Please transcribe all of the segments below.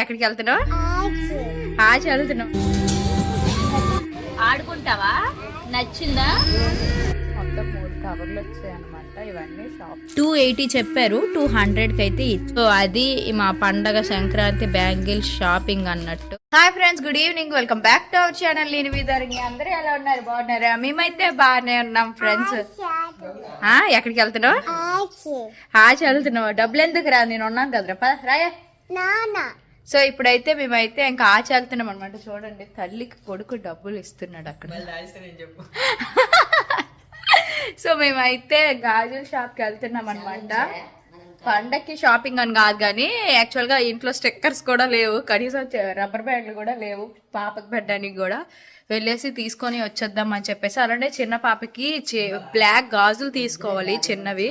ఎక్కడికి వెళ్తున్నావు? ఆచి వెళ్తున్నావు. ఆడుకుంటావా? నచ్చిందా? మొత్తం మూడు కవర్లు వచ్చాయి అనమాట ఇవన్నీ షాప్ టూ ఎయిటీ చెప్పారు టూ హండ్రెడ్కి అయితే సో అది మా పండగ సంక్రాంతి బ్యాంగిల్ షాపింగ్ అన్నట్టు. Hi friends good evening welcome back to our channel నేను విధారంగి అందరూ ఎలా ఉన్నారు? బాగున్నారా? మేమైతే బాగానే ఉన్నాం ఫ్రెండ్స్ ఆ ఎక్కడికి వెళ్తున్నావు? ఆచి వెళ్తున్నావు? డబ్బులు ఎందుకు రా? నేను ఉన్నాను కదరా. పద రాయే. సో ఇప్పుడైతే మేమైతే ఇంకా ఆచి వెళ్తున్నాం అనమాట చూడండి తల్లికి కొడుకు డబ్బులు ఇస్తున్నాడు అక్కడ. సో మేమైతే గాజుల షాప్కి వెళ్తున్నాం అనమాట పండక్కి షాపింగ్ అని కాదు కానీ యాక్చువల్గా ఇంట్లో స్టిక్కర్స్ కూడా లేవు. కనీసం రబ్బర్ బ్యాండ్లు కూడా లేవు. పాపకి పెట్టడానికి కూడా. వెళ్ళేసి తీసుకొని వచ్చేద్దాం అని చెప్పేసి అలానే చిన్న పాపకి బ్లాక్ గాజులు తీసుకోవాలి చిన్నవి.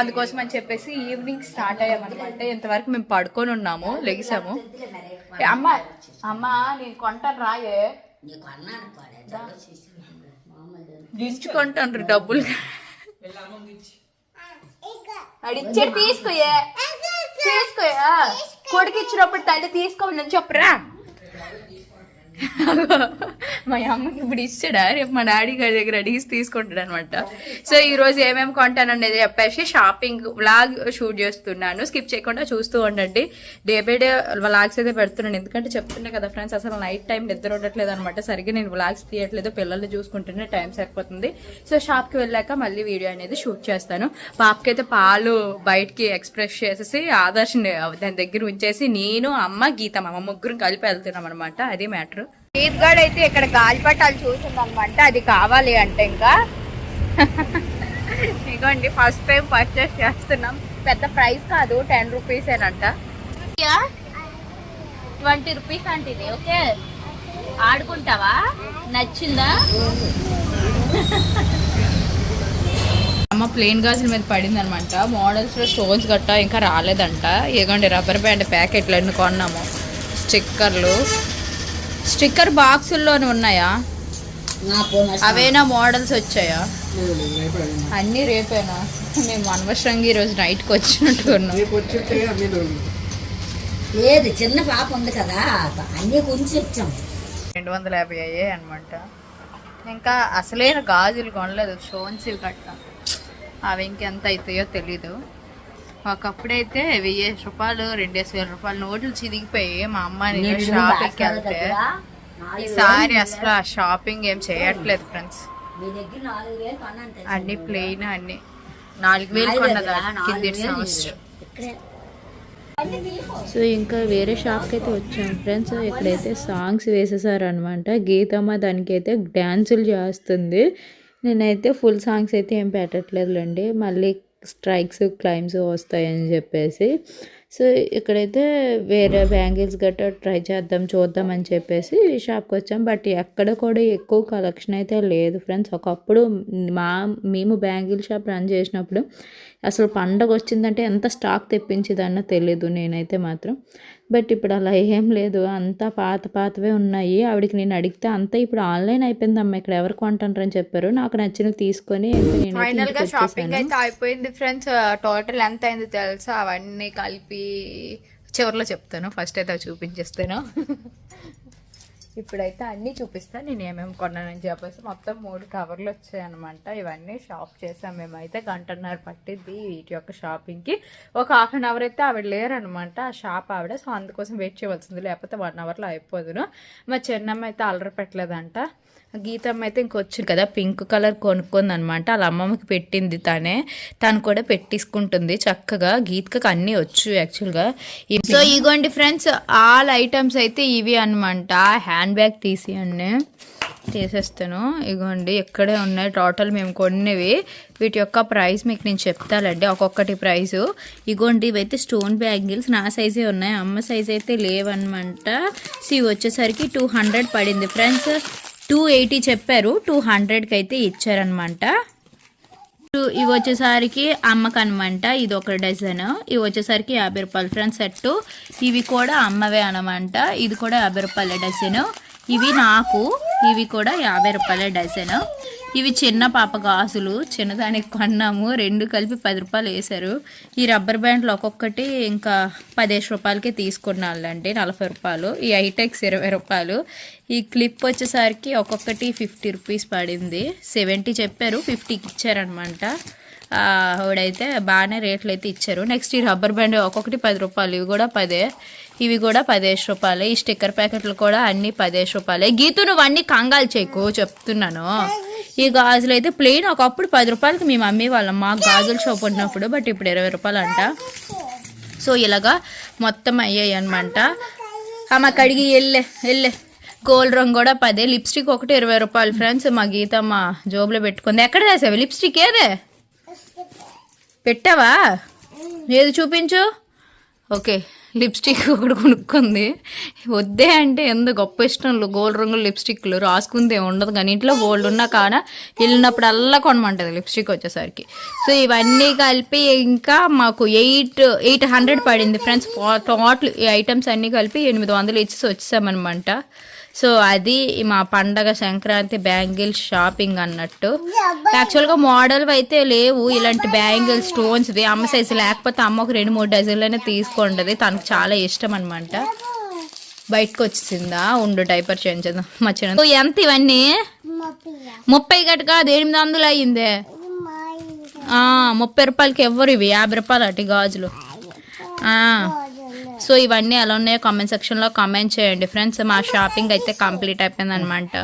అందుకోసం అని చెప్పేసి ఈవినింగ్ స్టార్ట్ అయ్యామన్నమాట. ఇంతవరకు మేము పడుకొని ఉన్నాము లెగిసాము. అమ్మ అమ్మ నేను కొంటాను రాయే. దించుకుంటాను డబ్బులు. అడిచ్చాడు తీసుకోయే తీసుకోయా కొడుకు ఇచ్చినప్పుడు తల్లి తీసుకోమని చెప్పరా? మా అమ్మకి ఇప్పుడు ఇచ్చాడా? రేపు మా డాడీ గారి దగ్గర అడిగి తీసుకుంటాడు అనమాట సో ఈ రోజు ఏమేమి కొంటాననేది చెప్పేసి షాపింగ్ వ్లాగ్ షూట్ చేస్తున్నాను. స్కిప్ చేయకుండా చూస్తూ ఉండండి. డే బై డే వ్లాగ్స్ అయితే పెడుతున్నాను. ఎందుకంటే చెప్తున్నా కదా ఫ్రెండ్స్ అసలు నైట్ టైం నిద్ర ఉండట్లేదు అనమాట. సరిగ్గా నేను వ్లాగ్స్ తీయట్లేదు. పిల్లల్ని చూసుకుంటేనే టైం సరిపోతుంది. సో షాప్కి వెళ్ళాక మళ్ళీ వీడియో అనేది షూట్ చేస్తాను. పాపకైతే పాలు బయటికి ఎక్స్ప్రెస్ చేసేసి ఆదర్శ్ దాని దగ్గర ఉంచేసి నేను అమ్మ గీత మా ముగ్గురు కలిపి వెళ్తున్నాం అనమాట అది మ్యాటర్ గీత్ గార్డ్ అయితే ఇక్కడ గాలిపటాలు చూసింది అనమాట అది కావాలి అంటే ఇంకా. ఇదిగోండి ఫస్ట్ టైం పర్చేస్ చేస్తున్నాం. పెద్ద ప్రైస్ కాదు టెన్ రూపీస్ ఏనంట. ట్వంటీ రూపీస్ అంటే ఇది ఓకే? ఆడుకుంటావా? నచ్చిందా? అమ్మ ప్లేన్ గాజుల మీద పడింది అనమాట మోడల్స్లో స్టోన్స్ గట్టా ఇంకా రాలేదంట. ఇదిగోండి రబ్బర్ బ్యాండ్ ప్యాకెట్లు ఎన్ని కొన్నాము. స్టిక్కర్లు స్టిక్కర్ బాక్సుల్లోనే ఉన్నాయా? అవేనా మోడల్స్ వచ్చాయా? అన్నీ రేపేనా? మేము అనవసరంగా ఈరోజు నైట్కి వచ్చినట్టు ఉన్నాం లేదు చిన్న పాప ఉంది కదా అన్ని కొంచెం ఇచ్చాం రెండు వందల యాభై అయ్యాయి అనమాట ఇంకా అసలైన గాజులు కొనలేదు స్టోన్స్ గట్ట అవి ఇంకెంత అవుతాయో తెలీదు. ఒకప్పుడైతే వెయ్యేసి రూపాయలు రెండేసి వేల రూపాయలు నోట్లు చిదిగిపోయి మా అమ్మ నేను షాపింగ్కి వెళ్తే ఈసారి అసలు ఆ షాపింగ్ ఏం చేయట్లేదు ఫ్రెండ్స్. అన్ని ప్లెయిన్ అన్ని. నాలుగు వేలు కొన్నదా కింది సంవత్సరం. ఇక్కడే. సో ఇంకా వేరే షాప్కి అయితే వచ్చాం ఫ్రెండ్స్. ఇక్కడైతే సాంగ్స్ వేసేసారు అనమాట గీతమ్మ దానికైతే డ్యాన్సులు చేస్తుంది. నేనైతే ఫుల్ సాంగ్స్ అయితే ఏం పెట్టట్లేదులేండి. మళ్ళీ స్ట్రైక్స్ క్లైమ్స్ వస్తాయని చెప్పేసి. సో ఇక్కడైతే వేరే బ్యాంగిల్స్ గట్రా ట్రై చేద్దాం చూద్దాం అని చెప్పేసి షాప్కి వచ్చాం. బట్ ఎక్కడ కూడా ఎక్కువ కలెక్షన్ అయితే లేదు ఫ్రెండ్స్. ఒకప్పుడు మా మేము బ్యాంగిల్ షాప్ రన్ చేసినప్పుడు అసలు పండగ వచ్చిందంటే ఎంత స్టాక్ తెప్పించేదన్నో తెలీదు నేనైతే మాత్రం. బట్ ఇప్పుడు అలా ఏం లేదు. అంతా పాత పాతవే ఉన్నాయి. ఆవిడకి నేను అడిగితే అంతా ఇప్పుడు ఆన్లైన్ అయిపోయిందమ్మా ఇక్కడ ఎవరు కొంటారని చెప్పారు. నాకు నచ్చినవి తీసుకొని ఇంకా నేనైతే ఫైనల్గా ఇంటికి షాపింగ్. అయితే అయిపోయింది ఫ్రెండ్స్ టోటల్ ఎంత అయింది తెలుసా? అవన్నీ కలిపి చివరిలో చెప్తాను. ఫస్ట్ అయితే చూపించేస్తాను. ఇప్పుడైతే అన్నీ చూపిస్తాను నేను ఏమేమి కొన్నానని చెప్పేసి మొత్తం మూడు కవర్లు వచ్చాయన్నమాట. ఇవన్నీ షాప్ చేసాం మేమైతే. గంటన్నర పట్టింది వీటి యొక్క షాపింగ్కి. ఒక హాఫ్ అన్ అవర్ అయితే ఆవిడ లేరనమాట ఆ షాప్ ఆవిడ. సో అందుకోసం వెయిట్ చేయవలసింది. లేకపోతే వన్ అవర్లో అయిపోదును. మా చిన్నమ్మ అయితే అల్లరి పెట్టలేదంట. గీతమ్మ అయితే ఇంకొచ్చింది కదా పింక్ కలర్ కొనుక్కుంది అనమాట వాళ్ళ అమ్మమ్మకి పెట్టింది తనే. తను కూడా పెట్టించుకుంటుంది చక్కగా. గీతకు అన్నీ వచ్చు యాక్చువల్గా. సో ఇగోండి ఫ్రెండ్స్ ఆల్ ఐటమ్స్ అయితే ఇవి అనమాట హ్యాండ్ బ్యాగ్ తీసియండి తీసేస్తాను ఇగోండి ఇక్కడే ఉన్నాయి టోటల్ మేము కొన్నవి. వీటి యొక్క ప్రైస్ మీకు నేను చెప్తానండి ఒక్కొక్కటి ప్రైస్. ఇగోండి ఇవైతే స్టోన్ బ్యాంగిల్స్. నా సైజే ఉన్నాయి అమ్మ సైజ్ అయితే లేవన్నమాట సో ఇవి వచ్చేసరికి టూ హండ్రెడ్ పడింది. ఫ్రెండ్స్ టూ ఎయిటీ చెప్పారు టూ హండ్రెడ్కి అయితే ఇచ్చారనమాట. ఇవి వచ్చేసరికి అమ్మకు అనమాట ఇది ఒక డజన్. ఇవి వచ్చేసరికి యాభై రూపాయలు ఫ్రెండ్స్ సెట్ ఇవి కూడా అమ్మవే అనమాట. ఇది కూడా యాభై రూపాయల డజన్. ఇవి నాకు. ఇవి కూడా యాభై రూపాయల డజన్. ఇవి చిన్న పాప గాజులు చిన్నదానికి కొన్నాము రెండు కలిపి పది రూపాయలు వేశారు. ఈ రబ్బర్ బ్యాండ్లు ఒక్కొక్కటి ఇంకా పదిహేను రూపాయలకి తీసుకున్నాళ్ళండి నలభై రూపాయలు. ఈ ఐటెక్స్ ఇరవై రూపాయలు. ఈ క్లిప్ వచ్చేసరికి ఒక్కొక్కటి ఫిఫ్టీ రూపీస్ పడింది. సెవెంటీ చెప్పారు ఫిఫ్టీకి ఇచ్చారనమాట ఆవిడైతే బాగానే రేట్లు అయితే ఇచ్చారు. నెక్స్ట్ ఈ రబ్బర్ బ్యాండ్ ఒక్కొక్కటి పది రూపాయలు ఇవి కూడా పదే. ఇవి కూడా పదిహేను రూపాయలు. ఈ స్టిక్కర్ ప్యాకెట్లు కూడా అన్ని పదిహేను రూపాయలే. గీతు నువ్వు అన్ని కంగాలు చేయకు చెప్తున్నాను. ఈ గాజులు అయితే ప్లెయిన్ ఒకప్పుడు పది రూపాయలకి మేము అమ్మే వాళ్ళం మా గాజులు షాప్ ఉన్నప్పుడు బట్ ఇప్పుడు ఇరవై రూపాయలు అంట సో ఇలాగా మొత్తం అయ్యాయి అనమాట అమ్మకడిగి వెళ్ళే వెళ్ళే గోల్డ్ రంగు కూడా పదే. లిప్స్టిక్ ఒకటి ఇరవై రూపాయలు ఫ్రెండ్స్. మా గీత మా జోబులో పెట్టుకుంది. ఎక్కడ వేసావు లిప్స్టిక్ ఏదే? పెట్టావా? ఏది చూపించు? ఓకే. లిప్స్టిక్ ఒకటి కొనుక్కుంది. వద్దే అంటే ఎంత గొప్ప ఇష్టం గోల్డ్ రంగు లిప్స్టిక్లు రాసుకుంది ఉండదు కానీ ఇంట్లో గోల్డ్ ఉన్నా కాన వెళ్ళినప్పుడు అల్లా లిప్స్టిక్ వచ్చేసరికి. సో ఇవన్నీ కలిపి ఇంకా మాకు ఎయిట్ ఎయిట్ హండ్రెడ్ పడింది ఫ్రెండ్స్. టోటల్ ఈ ఐటమ్స్ అన్నీ కలిపి ఎనిమిది వందలు ఇచ్చేసి వచ్చేసామన్నమాట. సో అది మా పండగ సంక్రాంతి బ్యాంగిల్ షాపింగ్ అన్నట్టు. యాక్చువల్గా మోడల్ అయితే లేవు ఇలాంటి బ్యాంగిల్ స్టోన్స్ అమ్మ సైజు లేకపోతే అమ్మ ఒక రెండు మూడు డజన్లనే తీసుకుంటది తనకు చాలా ఇష్టం అనమాట బయటకు వచ్చేసిందా ఉండు డైపర్ చేంజ్ చేద్దాం. మా చిన్న ఎంత ఇవన్నీ? ముప్పై గట్ట కాదు ఎనిమిది వందలు అయ్యిందే? ఆ, ముప్పై రూపాయలకి ఎవ్వరు ఇవి యాభై రూపాయలు అటు గాజులు. ఆ. సో ఇవన్నీ ఎలా ఉన్నాయో కామెంట్ సెక్షన్లో కామెంట్ చేయండి. ఫ్రెండ్స్ మా షాపింగ్ అయితే కంప్లీట్ అయిపోయింది అనమాట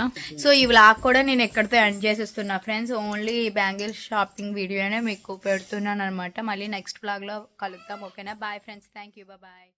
సో ఈ వ్లాగ్ కూడా నేను ఎక్కడితో ఎండ్ చేసేస్తున్నా ఫ్రెండ్స్ ఓన్లీ బ్యాంగిల్ షాపింగ్ వీడియోనే మీకు పెడుతున్నాను అనమాట మళ్ళీ నెక్స్ట్ వ్లాగ్లో కలుద్దాం ఓకేనా bye friends thank you bye